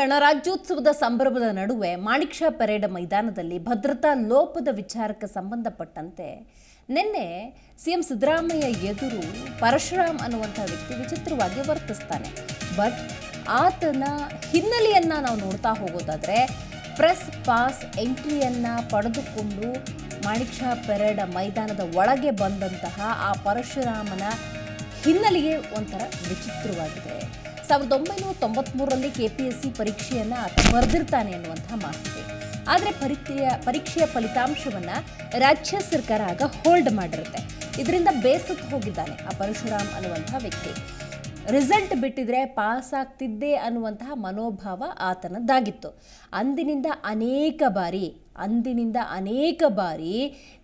ಗಣರಾಜ್ಯೋತ್ಸವದ ಸಂಭ್ರಮದ ನಡುವೆ ಮಾಣಿಕ್ ಶಾ ಪರೇಡ್ ಮೈದಾನದಲ್ಲಿ ಭದ್ರತಾ ಲೋಪದ ವಿಚಾರಕ್ಕೆ ಸಂಬಂಧಪಟ್ಟಂತೆ ನಿನ್ನೆ ಸಿಎಂ ಸಿದ್ದರಾಮಯ್ಯ ಎದುರು ಪರಶುರಾಮ್ ಅನ್ನುವಂಥ ವ್ಯಕ್ತಿ ವಿಚಿತ್ರವಾಗಿ ವರ್ತಿಸ್ತಾನೆ. ಬಟ್ ಆತನ ಹಿನ್ನೆಲೆಯನ್ನು ನಾವು ನೋಡ್ತಾ ಹೋಗೋದಾದರೆ ಪ್ರೆಸ್ ಪಾಸ್ ಎಂಟ್ರಿಯನ್ನು ಪಡೆದುಕೊಂಡು ಮಾಣಿಕ್ ಶಾ ಪೆರೇಡ್ ಮೈದಾನದ ಒಳಗೆ ಬಂದಂತಹ ಆ ಪರಶುರಾಮನ ಹಿನ್ನೆಲೆಯೇ ಒಂಥರ ವಿಚಿತ್ರವಾಗಿದೆ. ಸಾವಿರದ ಒಂಬೈನೂರ ತೊಂಬತ್ಮೂರರಲ್ಲಿ ಕೆ ಪಿ ಎಸ್ ಸಿ ಪರೀಕ್ಷೆಯನ್ನು ಆತ ಬರೆದಿರ್ತಾನೆ ಅನ್ನುವಂಥ ಮಾಹಿತಿ. ಆದರೆ ಪರೀಕ್ಷೆಯ ಪರೀಕ್ಷೆಯ ಫಲಿತಾಂಶವನ್ನು ರಾಜ್ಯ ಸರ್ಕಾರ ಆಗ ಹೋಲ್ಡ್ ಮಾಡಿರುತ್ತೆ. ಇದರಿಂದ ಬೇಸತ್ತು ಹೋಗಿದ್ದಾನೆ ಆ ಪರಶುರಾಮ್ ಅನ್ನುವಂಥ ವ್ಯಕ್ತಿ. ರಿಸಲ್ಟ್ ಬಿಟ್ಟಿದ್ರೆ ಪಾಸ್ ಆಗ್ತಿದ್ದೆ ಅನ್ನುವಂತಹ ಮನೋಭಾವ ಆತನದ್ದಾಗಿತ್ತು. ಅಂದಿನಿಂದ ಅನೇಕ ಬಾರಿ, ಅಂದಿನಿಂದ ಅನೇಕ ಬಾರಿ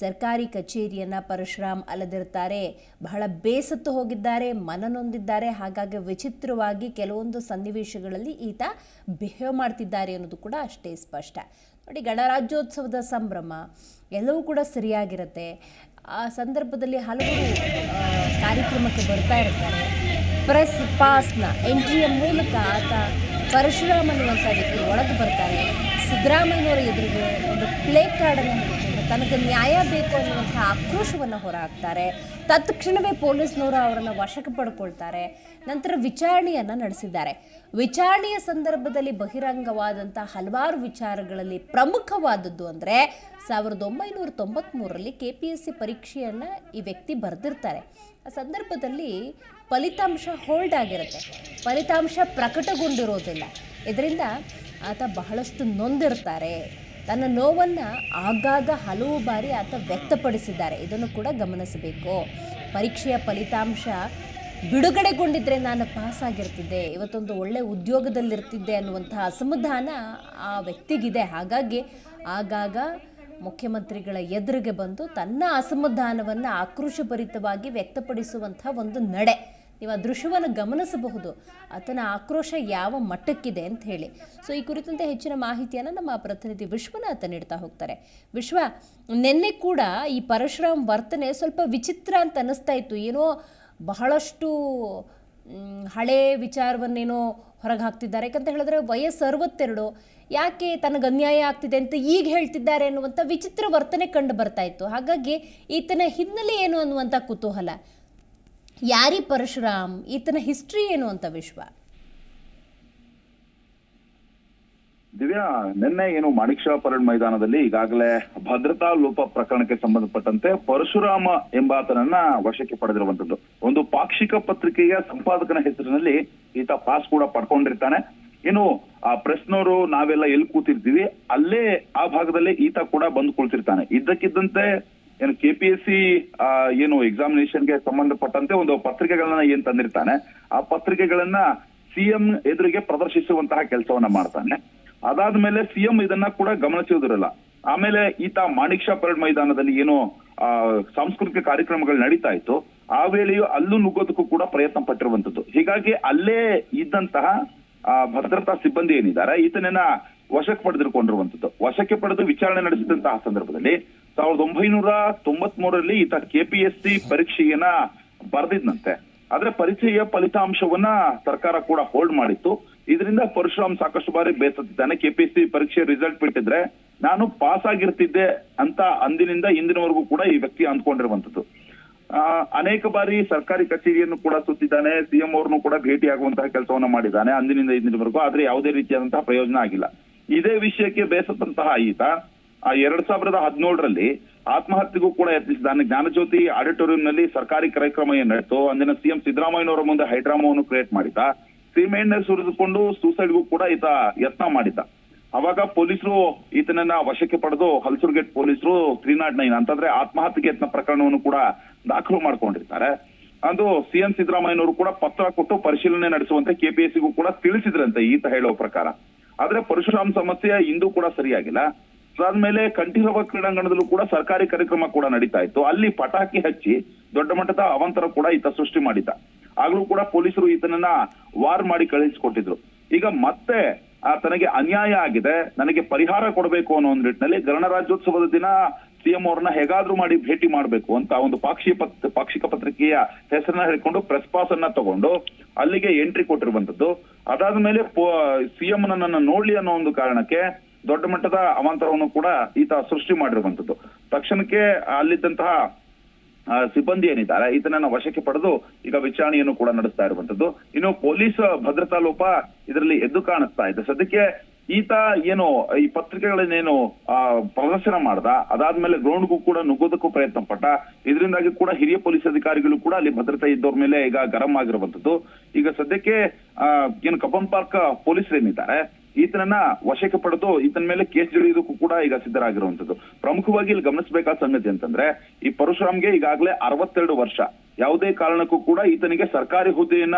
ಸರ್ಕಾರಿ ಕಚೇರಿಯನ್ನು ಪರಶುರಾಮ್ ಅಲೆದಿರ್ತಾರೆ. ಬಹಳ ಬೇಸತ್ತು ಹೋಗಿದ್ದಾರೆ, ಮನನೊಂದಿದ್ದಾರೆ. ಹಾಗಾಗಿ ವಿಚಿತ್ರವಾಗಿ ಕೆಲವೊಂದು ಸನ್ನಿವೇಶಗಳಲ್ಲಿ ಈತ ಬಿಹೇವ್ ಮಾಡ್ತಿದ್ದಾರೆ ಅನ್ನೋದು ಕೂಡ ಅಷ್ಟೇ ಸ್ಪಷ್ಟ. ನೋಡಿ, ಗಣರಾಜ್ಯೋತ್ಸವದ ಸಂಭ್ರಮ ಎಲ್ಲವೂ ಕೂಡ ಸರಿಯಾಗಿರುತ್ತೆ. ಆ ಸಂದರ್ಭದಲ್ಲಿ ಹಲವರು ಕಾರ್ಯಕ್ರಮಕ್ಕೆ ಬರ್ತಾ ಇರ್ತಾರೆ. ಪ್ರೆಸ್ ಪಾಸ್ನ ಎಂಟ್ರಿಯ ಮೂಲಕ ಆತ ಪರಶುರಾಮನು ಅನ್ನುವಂಥ ವ್ಯಕ್ತಿ ಒಳಗೆ ಬರ್ತಾರೆ. ಸಿದ್ದರಾಮಯ್ಯನವರ ಎದುರಿಗೆ ಒಂದು ಪ್ಲೇ ಕಾರ್ಡನ್ನು ತನಗೆ ನ್ಯಾಯ ಬೇಕು ಅನ್ನುವಂಥ ಆಕ್ರೋಶವನ್ನು ಹೊರಹಾಕ್ತಾರೆ. ತತ್ಕ್ಷಣವೇ ಪೊಲೀಸ್ನವರು ಅವರನ್ನು ವಶಕ್ಕೆ ಪಡ್ಕೊಳ್ತಾರೆ. ನಂತರ ವಿಚಾರಣೆಯನ್ನು ನಡೆಸಿದ್ದಾರೆ. ವಿಚಾರಣೆಯ ಸಂದರ್ಭದಲ್ಲಿ ಬಹಿರಂಗವಾದಂಥ ಹಲವಾರು ವಿಚಾರಗಳಲ್ಲಿ ಪ್ರಮುಖವಾದದ್ದು ಅಂದರೆ ಸಾವಿರದ ಒಂಬೈನೂರ ತೊಂಬತ್ತ್ಮೂರರಲ್ಲಿ ಕೆ ಪಿ ಎಸ್ ಸಿ ಪರೀಕ್ಷೆಯನ್ನು ಈ ವ್ಯಕ್ತಿ ಬರೆದಿರ್ತಾರೆ. ಆ ಸಂದರ್ಭದಲ್ಲಿ ಫಲಿತಾಂಶ ಹೋಲ್ಡ್ ಆಗಿರುತ್ತೆ. ಫಲಿತಾಂಶ ಪ್ರಕಟಗೊಂಡಿರೋದಿಲ್ಲ. ಇದರಿಂದ ಆತ ಬಹಳಷ್ಟು ನೊಂದಿರ್ತಾರೆ. ತನ್ನ ನೋವನ್ನು ಆಗಾಗ ಹಲವು ಬಾರಿ ಆತ ವ್ಯಕ್ತಪಡಿಸಿದ್ದಾರೆ. ಇದನ್ನು ಕೂಡ ಗಮನಿಸಬೇಕು. ಪರೀಕ್ಷೆಯ ಫಲಿತಾಂಶ ಬಿಡುಗಡೆಗೊಂಡಿದ್ದರೆ ನಾನು ಪಾಸ್ ಆಗಿರ್ತಿದ್ದೆ. ಇವತ್ತೊಂದು ಒಳ್ಳೆಯ ಉದ್ಯೋಗದಲ್ಲಿರ್ತಿದ್ದೆ ಅನ್ನುವಂತಹ ಅಸಮಾಧಾನ ಆ ವ್ಯಕ್ತಿಗಿದೆ. ಹಾಗಾಗಿ ಆಗಾಗ ಮುಖ್ಯಮಂತ್ರಿಗಳ ಎದುರಿಗೆ ಬಂದು ತನ್ನ ಅಸಮಾಧಾನವನ್ನು ಆಕ್ರೋಶಭರಿತವಾಗಿ ವ್ಯಕ್ತಪಡಿಸುವಂಥ ಒಂದು ನಡೆ. ನೀವು ಆ ದೃಶ್ಯವನ್ನು ಗಮನಿಸಬಹುದು. ಆತನ ಆಕ್ರೋಶ ಯಾವ ಮಟ್ಟಕ್ಕಿದೆ ಅಂತ ಹೇಳಿ. ಸೊ ಈ ಕುರಿತಂತೆ ಹೆಚ್ಚಿನ ಮಾಹಿತಿಯನ್ನು ನಮ್ಮ ಪ್ರತಿನಿಧಿ ವಿಶ್ವನಾಥ ನೀಡ್ತಾ ಹೋಗ್ತಾರೆ. ವಿಶ್ವ, ನಿನ್ನೆ ಕೂಡ ಈ ಪರಶುರಾಮ್ ವರ್ತನೆ ಸ್ವಲ್ಪ ವಿಚಿತ್ರ ಅಂತ ಅನ್ನಿಸ್ತಾ ಇತ್ತು. ಏನೋ ಬಹಳಷ್ಟು ಹಳೆ ವಿಚಾರವನ್ನೇನೋ ಹೊರಗೆ ಹಾಕ್ತಿದ್ದಾರೆ. ಯಾಕಂತ ಹೇಳಿದ್ರೆ ವಯಸ್ಸು ಅರವತ್ತೆರಡು. ಯಾಕೆ ತನಗೆ ಅನ್ಯಾಯ ಆಗ್ತಿದೆ ಅಂತ ಈಗ ಹೇಳ್ತಿದ್ದಾರೆ ಅನ್ನುವಂಥ ವಿಚಿತ್ರ ವರ್ತನೆ ಕಂಡು ಬರ್ತಾ ಇತ್ತು. ಹಾಗಾಗಿ ಈತನ ಹಿನ್ನೆಲೆ ಏನು ಅನ್ನುವಂಥ ಕುತೂಹಲ. ಯಾರಿ ಪರಶುರಾಮ್? ಈತನ ಹಿಸ್ಟ್ರಿ ಏನು ಅಂತ ವಿಶ್ವ? ದಿವ್ಯಾ, ನಿನ್ನೆ ಏನು ಮಾಣಿಕ್ ಶಾ ಪರೇಡ್ ಮೈದಾನದಲ್ಲಿ ಈಗಾಗಲೇ ಭದ್ರತಾ ಲೋಪ ಪ್ರಕರಣಕ್ಕೆ ಸಂಬಂಧಪಟ್ಟಂತೆ ಪರಶುರಾಮ ಎಂಬಾತನನ್ನ ವಶಕ್ಕೆ ಪಡೆದಿರುವಂತದ್ದು ಒಂದು ಪಾಕ್ಷಿಕ ಪತ್ರಿಕೆಯ ಸಂಪಾದಕನ ಹೆಸರಿನಲ್ಲಿ ಈತ ಪಾಸ್ ಕೂಡ ಪಡ್ಕೊಂಡಿರ್ತಾನೆ. ಇನ್ನು ಆ ಪ್ರೆಸ್ನವರು ನಾವೆಲ್ಲ ಎಲ್ಲಿ ಕೂತಿರ್ತೀವಿ, ಅಲ್ಲೇ ಆ ಭಾಗದಲ್ಲಿ ಈತ ಕೂಡ ಬಂದು ಕುಳಿತಿರ್ತಾನೆ. ಇದ್ದಕ್ಕಿದ್ದಂತೆ ಏನು ಕೆ ಪಿ ಎಸ್ ಸಿ ಏನು ಎಕ್ಸಾಮಿನೇಷನ್ಗೆ ಸಂಬಂಧಪಟ್ಟಂತೆ ಒಂದು ಪತ್ರಿಕೆಗಳನ್ನ ಏನ್ ತಂದಿರ್ತಾನೆ, ಆ ಪತ್ರಿಕೆಗಳನ್ನ ಸಿಎಂ ಎದುರಿಗೆ ಪ್ರದರ್ಶಿಸುವಂತಹ ಕೆಲಸವನ್ನ ಮಾಡ್ತಾನೆ. ಅದಾದ್ಮೇಲೆ ಸಿಎಂ ಇದನ್ನ ಕೂಡ ಗಮನಿಸುವುದಿರಲ್ಲ. ಆಮೇಲೆ ಈತ ಮಾಣಿಕ್ ಶಾ ಪರೇಡ್ ಮೈದಾನದಲ್ಲಿ ಏನು ಸಾಂಸ್ಕೃತಿಕ ಕಾರ್ಯಕ್ರಮಗಳು ನಡೀತಾ ಇತ್ತು. ಆ ವೇಳೆಯೂ ಅಲ್ಲೂ ನುಗ್ಗೋದಕ್ಕೂ ಕೂಡ ಪ್ರಯತ್ನ ಪಟ್ಟಿರುವಂತದ್ದು. ಹೀಗಾಗಿ ಅಲ್ಲೇ ಇದ್ದಂತಹ ಭದ್ರತಾ ಸಿಬ್ಬಂದಿ ಏನಿದ್ದಾರೆ, ಈತನನ್ನ ವಶಕ್ಕೆ ಪಡೆದಿರುಕೊಂಡಿರುವಂತದ್ದು. ವಶಕ್ಕೆ ಪಡೆದು ವಿಚಾರಣೆ ನಡೆಸಿದಂತಹ ಸಂದರ್ಭದಲ್ಲಿ ಸಾವಿರದ ಒಂಬೈನೂರ ತೊಂಬತ್ ಮೂರರಲ್ಲಿ ಈತ ಕೆಪಿಎಸ್ಸಿ ಪರೀಕ್ಷೆಯನ್ನ ಬರೆದಿದ್ನಂತೆ. ಆದ್ರೆ ಪರೀಕ್ಷೆಯ ಫಲಿತಾಂಶವನ್ನ ಸರ್ಕಾರ ಕೂಡ ಹೋಲ್ಡ್ ಮಾಡಿತ್ತು. ಇದರಿಂದ ಪರಶುರಾಮ್ ಸಾಕಷ್ಟು ಬಾರಿ ಬೇಸತ್ತಿದ್ದಾನೆ. ಕೆಪಿಎಸ್ಸಿ ಪರೀಕ್ಷೆ ರಿಸಲ್ಟ್ ಬಿಟ್ಟಿದ್ರೆ ನಾನು ಪಾಸ್ ಆಗಿರ್ತಿದ್ದೆ ಅಂತ ಅಂದಿನಿಂದ ಇಂದಿನವರೆಗೂ ಕೂಡ ಈ ವ್ಯಕ್ತಿ ಅಂದ್ಕೊಂಡಿರುವಂತದ್ದು ಆ, ಅನೇಕ ಬಾರಿ ಸರ್ಕಾರಿ ಕಚೇರಿಯನ್ನು ಕೂಡ ಸುತ್ತಿದ್ದಾನೆ. ಸಿಎಂ ಅವ್ರನ್ನು ಕೂಡ ಭೇಟಿಯಾಗುವಂತಹ ಕೆಲಸವನ್ನ ಮಾಡಿದ್ದಾನೆ ಅಂದಿನಿಂದ ಇಂದಿನವರೆಗೂ. ಆದ್ರೆ ಯಾವುದೇ ರೀತಿಯಾದಂತಹ ಪ್ರಯೋಜನ ಆಗಿಲ್ಲ. ಇದೇ ವಿಷಯಕ್ಕೆ ಬೇಸತ್ತಂತಹ ಈತ ಆ ಎರಡ್ ಸಾವಿರದ ಹದಿನೇಳರಲ್ಲಿ ಆತ್ಮಹತ್ಯೆಗೂ ಕೂಡ ಯತ್ನಿಸಿದ್ದಾನೆ ಜ್ಞಾನಜ್ಯೋತಿ ಆಡಿಟೋರಿಯಂನಲ್ಲಿ ಸರ್ಕಾರಿ ಕಾರ್ಯಕ್ರಮ ಏನ್ ನಡೆಯಿತು. ಅಂದಿನ ಸಿಎಂ ಸಿದ್ದರಾಮಯ್ಯನವರ ಮುಂದೆ ಹೈಡ್ರಾಮಾವನ್ನು ಕ್ರಿಯೇಟ್ ಮಾಡಿದ್ದ. ಸೀಮೆಎಣ್ಣೆ ಸುರಿದುಕೊಂಡು ಸೂಸೈಡ್ಗೂ ಕೂಡ ಈತ ಯತ್ನ ಮಾಡಿದ್ದ. ಅವಾಗ ಪೊಲೀಸರು ಈತನನ್ನ ವಶಕ್ಕೆ ಪಡೆದು ಹಲ್ಸೂರ್ ಗೇಟ್ ಪೊಲೀಸರು ತ್ರೀ ನಾಟ್ ನೈನ್ ಅಂತಂದ್ರೆ ಆತ್ಮಹತ್ಯೆ ಯತ್ನ ಪ್ರಕರಣವನ್ನು ಕೂಡ ದಾಖಲು ಮಾಡ್ಕೊಂಡಿರ್ತಾರೆ. ಅದು ಸಿಎಂ ಸಿದ್ದರಾಮಯ್ಯನವರು ಕೂಡ ಪತ್ರ ಕೊಟ್ಟು ಪರಿಶೀಲನೆ ನಡೆಸುವಂತೆ ಕೆಪಿಎಸ್ಸಿಗೂ ಕೂಡ ತಿಳಿಸಿದ್ರಂತೆ ಈತ ಹೇಳೋ ಪ್ರಕಾರ. ಆದ್ರೆ ಪರಶುರಾಮ್ ಸಮಸ್ಯೆ ಇಂದು ಕೂಡ ಸರಿಯಾಗಿಲ್ಲ. ಅದಾದ್ಮೇಲೆ ಕಂಠೀರವ ಕ್ರೀಡಾಂಗಣದಲ್ಲೂ ಕೂಡ ಸರ್ಕಾರಿ ಕಾರ್ಯಕ್ರಮ ಕೂಡ ನಡೀತಾ ಇತ್ತು. ಅಲ್ಲಿ ಪಟಾಕಿ ಹಚ್ಚಿ ದೊಡ್ಡ ಮಟ್ಟದ ಅವಾಂತರ ಕೂಡ ಈತ ಸೃಷ್ಟಿ ಮಾಡಿದ್ದ. ಆಗ್ಲೂ ಕೂಡ ಪೊಲೀಸರು ಈತನನ್ನ ವಾರ್ ಮಾಡಿ ಕಳುಹಿಸಿಕೊಟ್ಟಿದ್ರು. ಈಗ ಮತ್ತೆ ತನಗೆ ಅನ್ಯಾಯ ಆಗಿದೆ. ನನಗೆ ಪರಿಹಾರ ಕೊಡಬೇಕು ಅನ್ನೋ ಒಂದು ನಿಟ್ಟಿನಲ್ಲಿ ಗಣರಾಜ್ಯೋತ್ಸವದ ದಿನ ಸಿಎಂ ಅವ್ರನ್ನ ಹೇಗಾದ್ರೂ ಮಾಡಿ ಭೇಟಿ ಮಾಡಬೇಕು ಅಂತ ಒಂದು ಪಾಕ್ಷಿ ಪತ್, ಪಾಕ್ಷಿಕ ಪತ್ರಿಕೆಯ ಹೆಸರನ್ನ ಹೇಳ್ಕೊಂಡು ಪ್ರೆಸ್ ಪಾಸ್ ಅನ್ನ ತಗೊಂಡು ಅಲ್ಲಿಗೆ ಎಂಟ್ರಿ ಕೊಟ್ಟಿರುವಂತದ್ದು ಅದಾದ್ಮೇಲೆ ಸಿಎಂ ನನ್ನನ್ನು ನೋಡ್ಲಿ ಅನ್ನೋ ಒಂದು ಕಾರಣಕ್ಕೆ ದೊಡ್ಡ ಮಟ್ಟದ ಅವಾಂತರವನ್ನು ಕೂಡ ಈತ ಸೃಷ್ಟಿ ಮಾಡಿರುವಂತದ್ದು ತಕ್ಷಣಕ್ಕೆ ಅಲ್ಲಿದ್ದಂತಹ ಸಿಬ್ಬಂದಿ ಏನಿದ್ದಾರೆ ಈತನನ್ನ ವಶಕ್ಕೆ ಪಡೆದು ಈಗ ವಿಚಾರಣೆಯನ್ನು ಕೂಡ ನಡೆಸ್ತಾ ಇರುವಂತದ್ದು ಇನ್ನು ಪೊಲೀಸ್ ಭದ್ರತಾ ಲೋಪ ಇದರಲ್ಲಿ ಎದ್ದು ಕಾಣಿಸ್ತಾ ಇದೆ. ಸದ್ಯಕ್ಕೆ ಈತ ಏನು ಈ ಪತ್ರಿಕೆಗಳನ್ನೇನು ಆ, ಪ್ರದರ್ಶನ ಮಾಡ್ದ ಅದಾದ್ಮೇಲೆ ಗ್ರೌಂಡ್ಗೂ ಕೂಡ ನುಗ್ಗೋದಕ್ಕೂ ಪ್ರಯತ್ನ ಪಟ್ಟ ಇದರಿಂದಾಗಿ ಕೂಡ ಹಿರಿಯ ಪೊಲೀಸ್ ಅಧಿಕಾರಿಗಳು ಕೂಡ ಅಲ್ಲಿ ಭದ್ರತೆ ಇದ್ದವ್ರ ಮೇಲೆ ಈಗ ಗರಂ ಆಗಿರುವಂತದ್ದು ಈಗ ಸದ್ಯಕ್ಕೆ ಏನು ಕಬ್ಬನ್ ಪಾರ್ಕ್ ಪೊಲೀಸರು ಏನಿದ್ದಾರೆ ಈತನನ್ನ ವಶಕ್ಕೆ ಪಡೆದು ಈತನ ಮೇಲೆ ಕೇಸ್ ಜಡಿಯೋದಕ್ಕೂ ಕೂಡ ಈಗ ಸಿದ್ಧರಾಗಿರುವಂತದ್ದು ಪ್ರಮುಖವಾಗಿ ಇಲ್ಲಿ ಗಮನಿಸಬೇಕಾದ ಸಂಗತಿ ಅಂತಂದ್ರೆ, ಈ ಪರಶುರಾಮ್ಗೆ ಈಗಾಗಲೇ ಅರವತ್ತೆರಡು ವರ್ಷ. ಯಾವುದೇ ಕಾರಣಕ್ಕೂ ಕೂಡ ಈತನಿಗೆ ಸರ್ಕಾರಿ ಹುದ್ದೆಯನ್ನ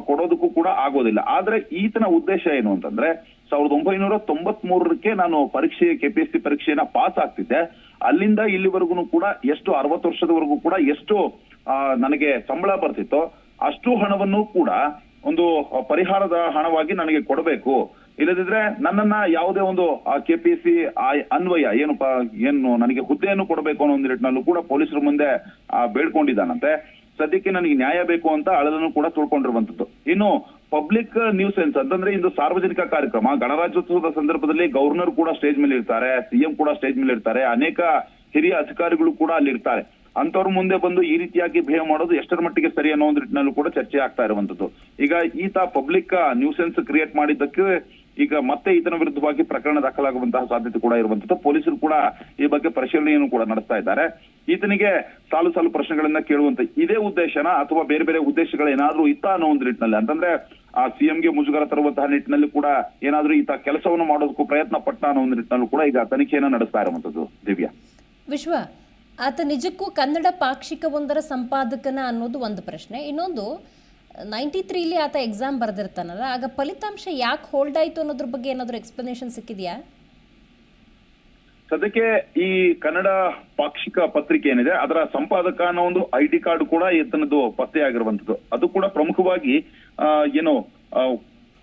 ಕೊಡೋದಕ್ಕೂ ಕೂಡ ಆಗೋದಿಲ್ಲ. ಆದ್ರೆ ಈತನ ಉದ್ದೇಶ ಏನು ಅಂತಂದ್ರೆ, ಸಾವಿರದ ಒಂಬೈನೂರ ತೊಂಬತ್ ಮೂರಕ್ಕೆ ನಾನು ಪರೀಕ್ಷೆ, ಕೆಪಿಎಸ್ಸಿ ಪರೀಕ್ಷೆಯನ್ನ ಪಾಸ್ ಆಗ್ತಿದ್ದೆ. ಅಲ್ಲಿಂದ ಇಲ್ಲಿವರೆಗೂ ಕೂಡ ಎಷ್ಟು, ಅರವತ್ತು ವರ್ಷದವರೆಗೂ ಕೂಡ ಎಷ್ಟು ನನಗೆ ಸಂಬಳ ಬರ್ತಿತ್ತೋ ಅಷ್ಟು ಹಣವನ್ನು ಕೂಡ ಒಂದು ಪರಿಹಾರದ ಹಣವಾಗಿ ನನಗೆ ಕೊಡಬೇಕು. ಇಲ್ಲದಿದ್ರೆ ನನ್ನನ್ನ ಯಾವುದೇ ಒಂದು ಕೆಪಿಎಸ್ಸಿ ಅನ್ವಯ ಏನಪ್ಪ, ಏನು ನನಗೆ ಹುದ್ದೆಯನ್ನು ಕೊಡಬೇಕು ಅನ್ನೋ ಒಂದು ನಿಟ್ಟಿನಲ್ಲೂ ಕೂಡ ಪೊಲೀಸರ ಮುಂದೆ ಬೇಡ್ಕೊಂಡಿದ್ದಾನಂತೆ. ಸದ್ಯಕ್ಕೆ ನನಗೆ ನ್ಯಾಯ ಬೇಕು ಅಂತ ಅಳದನ್ನು ಕೂಡ ತುಳ್ಕೊಂಡಿರುವಂತದ್ದು. ಇನ್ನು ಪಬ್ಲಿಕ್ ನ್ಯೂಸೆನ್ಸ್ ಅಂತಂದ್ರೆ ಇದು ಸಾರ್ವಜನಿಕ ಕಾರ್ಯಕ್ರಮ, ಗಣರಾಜ್ಯೋತ್ಸವದ ಸಂದರ್ಭದಲ್ಲಿ ಗವರ್ನರ್ ಕೂಡ ಸ್ಟೇಜ್ ಮೇಲೆ ಇರ್ತಾರೆ ಸಿಎಂ ಕೂಡ ಸ್ಟೇಜ್ ಮೇಲೆ ಇರ್ತಾರೆ, ಅನೇಕ ಹಿರಿಯ ಅಧಿಕಾರಿಗಳು ಕೂಡ ಅಲ್ಲಿ ಇರ್ತಾರೆ. ಅಂತವ್ರ ಮುಂದೆ ಬಂದು ಈ ರೀತಿಯಾಗಿ ಬಿಹೇವ್ ಮಾಡೋದು ಎಷ್ಟರ ಮಟ್ಟಿಗೆ ಸರಿ ಅನ್ನೋ ಒಂದು ನಿಟ್ಟಿನಲ್ಲೂ ಕೂಡ ಚರ್ಚೆ ಆಗ್ತಾ ಇರುವಂತದ್ದು. ಈಗ ಈತ ಪಬ್ಲಿಕ್ ನ್ಯೂಸೆನ್ಸ್ ಕ್ರಿಯೇಟ್ ಮಾಡಿದ್ದಕ್ಕೆ ಈಗ ಮತ್ತೆ ಈತನ ವಿರುದ್ಧವಾಗಿ ಪ್ರಕರಣ ದಾಖಲಾಗುವಂತಹ ಸಾಧ್ಯತೆ ಕೂಡ ಇರುವಂತದ್ದು ಪೊಲೀಸರು ಕೂಡ ಈ ಬಗ್ಗೆ ಪರಿಶೀಲನೆಯನ್ನು ಕೂಡ ನಡೆಸ್ತಾ ಇದ್ದಾರೆ. ಈತನಿಗೆ ಸಾಲು ಸಾಲು ಪ್ರಶ್ನೆಗಳನ್ನ ಕೇಳುವಂತ ಇದೇ ಉದ್ದೇಶನ ಅಥವಾ ಬೇರೆ ಬೇರೆ ಉದ್ದೇಶಗಳೇನಾದ್ರೂ ಇತ್ತ ಅನ್ನೋ ಒಂದು ನಿಟ್ಟಿನಲ್ಲಿ. ಅಂತಂದ್ರೆ ಆ ಸಿಎಂಗೆ ಮುಜುಗರ ತರುವಂತಹ ನಿಟ್ಟಿನಲ್ಲಿ ಕೂಡ ಏನಾದ್ರೂ ಈತ ಕೆಲಸವನ್ನು ಮಾಡೋದಕ್ಕೂ ಪ್ರಯತ್ನ ಪಟ್ಟ ಅನ್ನೋ ಒಂದು ನಿಟ್ಟಿನಲ್ಲೂ ಕೂಡ ಈಗ ತನಿಖೆಯನ್ನು ನಡೆಸ್ತಾ ಇರುವಂತದ್ದು ದಿವ್ಯಾ. ವಿಶ್ವ, ಆತ ನಿಜಕ್ಕೂ ಕನ್ನಡ ಪಾಕ್ಷಿಕ ಒಂದರ ಸಂಪಾದಕನ ಅನ್ನೋದು ಒಂದು ಪ್ರಶ್ನೆ. ಇನ್ನೊಂದು ನೈಂಟಿ ತ್ರೀಲಿ ಆತ ಎಕ್ಸಾಮ್ ಬರೆದಿರ್ತಾನಲ್ಲ, ಆಗ ಫಲಿತಾಂಶ ಯಾಕೆ ಹೋಲ್ಡ್ ಆಯಿತು ಅನ್ನೋದ್ರ ಬಗ್ಗೆ ಏನಾದರೂ ಎಕ್ಸ್ಪ್ಲನೇಷನ್ ಸಿಕ್ಕಿದೆಯಾ? ಸದ್ಯಕ್ಕೆ ಈ ಕನ್ನಡ ಪಾಕ್ಷಿಕ ಪತ್ರಿಕೆ ಏನಿದೆ, ಅದರ ಸಂಪಾದಕ ಅನ್ನೋ ಒಂದು ಐ ಡಿ ಕಾರ್ಡ್ ಕೂಡ ಈತನದ್ದು ಪತ್ತೆಯಾಗಿರುವಂತದ್ದು ಅದು ಕೂಡ ಪ್ರಮುಖವಾಗಿ ಏನು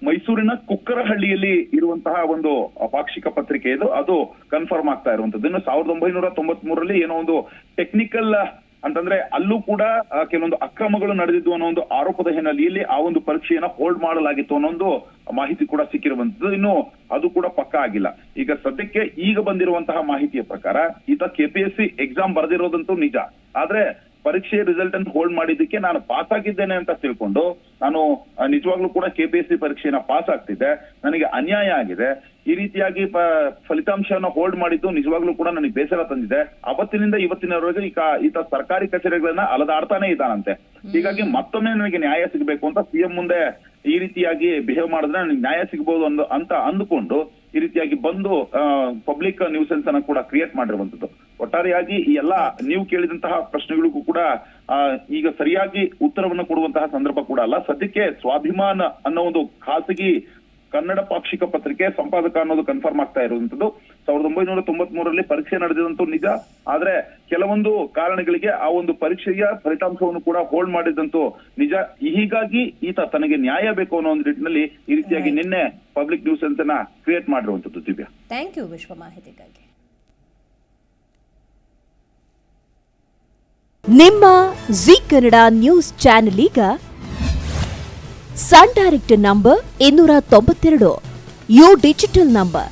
ಮೈಸೂರಿನ ಕುಕ್ಕರಹಳ್ಳಿಯಲ್ಲಿ ಇರುವಂತಹ ಒಂದು ಪಾಕ್ಷಿಕ ಪತ್ರಿಕೆ ಇದು. ಅದು ಕನ್ಫರ್ಮ್ ಆಗ್ತಾ ಇರುವಂತದ್ದು ಇನ್ನು ಸಾವಿರದ ಒಂಬೈನೂರ ತೊಂಬತ್ ಮೂರರಲ್ಲಿ ಏನೋ ಒಂದು ಟೆಕ್ನಿಕಲ್ ಅಂತಂದ್ರೆ ಅಲ್ಲೂ ಕೂಡ ಕೆಲವೊಂದು ಅಕ್ರಮಗಳು ನಡೆದಿದ್ದು ಅನ್ನೋ ಒಂದು ಆರೋಪದ ಹಿನ್ನೆಲೆಯಲ್ಲಿ ಆ ಒಂದು ಪರೀಕ್ಷೆಯನ್ನ ಹೋಲ್ಡ್ ಮಾಡಲಾಗಿತ್ತು ಒಂದು ಮಾಹಿತಿ ಕೂಡ ಸಿಕ್ಕಿರುವಂತದ್ದು. ಇನ್ನು ಅದು ಕೂಡ ಪಕ್ಕಾ ಆಗಿಲ್ಲ. ಈಗ ಸದ್ಯಕ್ಕೆ ಈಗ ಬಂದಿರುವಂತಹ ಮಾಹಿತಿಯ ಪ್ರಕಾರ, ಈತ ಕೆಪಿಎಸ್ಸಿ ಎಕ್ಸಾಮ್ ಬರೆದಿರೋದಂತೂ ನಿಜ. ಆದ್ರೆ ಪರೀಕ್ಷೆ ರಿಸಲ್ಟ್ ಅನ್ನು ಹೋಲ್ಡ್ ಮಾಡಿದ್ದಕ್ಕೆ ನಾನು ಪಾಸ್ ಆಗಿದ್ದೇನೆ ಅಂತ ತಿಳ್ಕೊಂಡು ನಾನು ನಿಜವಾಗ್ಲೂ ಕೂಡ ಕೆಪಿಎಸ್ಸಿ ಪರೀಕ್ಷೆನ ಪಾಸ್ ಆಗ್ತಿದ್ದೆ. ನನಗೆ ಅನ್ಯಾಯ ಆಗಿದೆ. ಈ ರೀತಿಯಾಗಿ ಫಲಿತಾಂಶವನ್ನು ಹೋಲ್ಡ್ ಮಾಡಿದ್ದು ನಿಜವಾಗ್ಲೂ ಕೂಡ ನನಗೆ ಬೇಸರ ತಂದಿದೆ. ಅವತ್ತಿನಿಂದ ಇವತ್ತಿನವರೆಗೂ ಈಗ ಈತ ಸರ್ಕಾರಿ ಕಚೇರಿಗಳನ್ನ ಅಲದಾಡ್ತಾನೆ ಇದ್ದಾನಂತೆ. ಹೀಗಾಗಿ ಮತ್ತೊಮ್ಮೆ ನನಗೆ ನ್ಯಾಯ ಸಿಗಬೇಕು ಅಂತ ಸಿಎಂ ಮುಂದೆ ಈ ರೀತಿಯಾಗಿ ಬಿಹೇವ್ ಮಾಡಿದ್ರೆ ನನಗೆ ನ್ಯಾಯ ಸಿಗಬಹುದು ಅಂತ ಅಂದುಕೊಂಡು ಈ ರೀತಿಯಾಗಿ ಬಂದು ಪಬ್ಲಿಕ್ ನ್ಯೂಸೆನ್ಸ್ ಅನ್ನ ಕೂಡ ಕ್ರಿಯೇಟ್ ಮಾಡಿರುವಂತದ್ದು. ಒಟ್ಟಾರೆಯಾಗಿ ಈ ಎಲ್ಲಾ ನೀವು ಕೇಳಿದಂತಹ ಪ್ರಶ್ನೆಗಳಿಗೂ ಕೂಡ ಈಗ ಸರಿಯಾಗಿ ಉತ್ತರವನ್ನು ಕೊಡುವಂತಹ ಸಂದರ್ಭ ಕೂಡ ಅಲ್ಲ. ಸದ್ಯಕ್ಕೆ ಸ್ವಾಭಿಮಾನ ಅನ್ನೋ ಒಂದು ಖಾಸಗಿ ಕನ್ನಡ ಪಾಕ್ಷಿಕ ಪತ್ರಿಕೆ ಸಂಪಾದಕ ಅನ್ನೋದು ಕನ್ಫರ್ಮ್ ಆಗ್ತಾ ಇರುವಂತದ್ದು. ಸಾವಿರದ ಒಂಬೈನೂರ ತೊಂಬತ್ ಮೂರರಲ್ಲಿ ಪರೀಕ್ಷೆ ನಡೆದಿದಂತೂ ನಿಜ. ಆದ್ರೆ ಕೆಲವೊಂದು ಕಾರಣಗಳಿಗೆ ಆ ಒಂದು ಪರೀಕ್ಷೆಯ ಫಲಿತಾಂಶವನ್ನು ಕೂಡ ಹೋಲ್ಡ್ ಮಾಡಿದಂತೂ ನಿಜ. ಹೀಗಾಗಿ ಈತ ತನಗೆ ನ್ಯಾಯ ಬೇಕು ಅನ್ನೋ ಒಂದು ನಿಟ್ಟಿನಲ್ಲಿ ಈ ರೀತಿಯಾಗಿ ನಿನ್ನೆ ಪಬ್ಲಿಕ್ ನ್ಯೂಸ್ ಅನ್ನ ಕ್ರಿಯೇಟ್ ಮಾಡಿರುವಂತದ್ದು ದಿವ್ಯಾ. ಥ್ಯಾಂಕ್ ಯು ವಿಶ್ವ ಮಾಹಿತಿಗಾಗಿ. ನಿಮ್ಮ ಜಿ ಕನ್ನಡ ನ್ಯೂಸ್ ಚಾನೆಲ್ ಈಗ ಸನ್ ಡೈರೆಕ್ಟ್ ನಂಬರ್ ಇನ್ನೂರ ತೊಂಬತ್ತೆರಡು. ಯು ಡಿಜಿಟಲ್ ನಂಬರ್.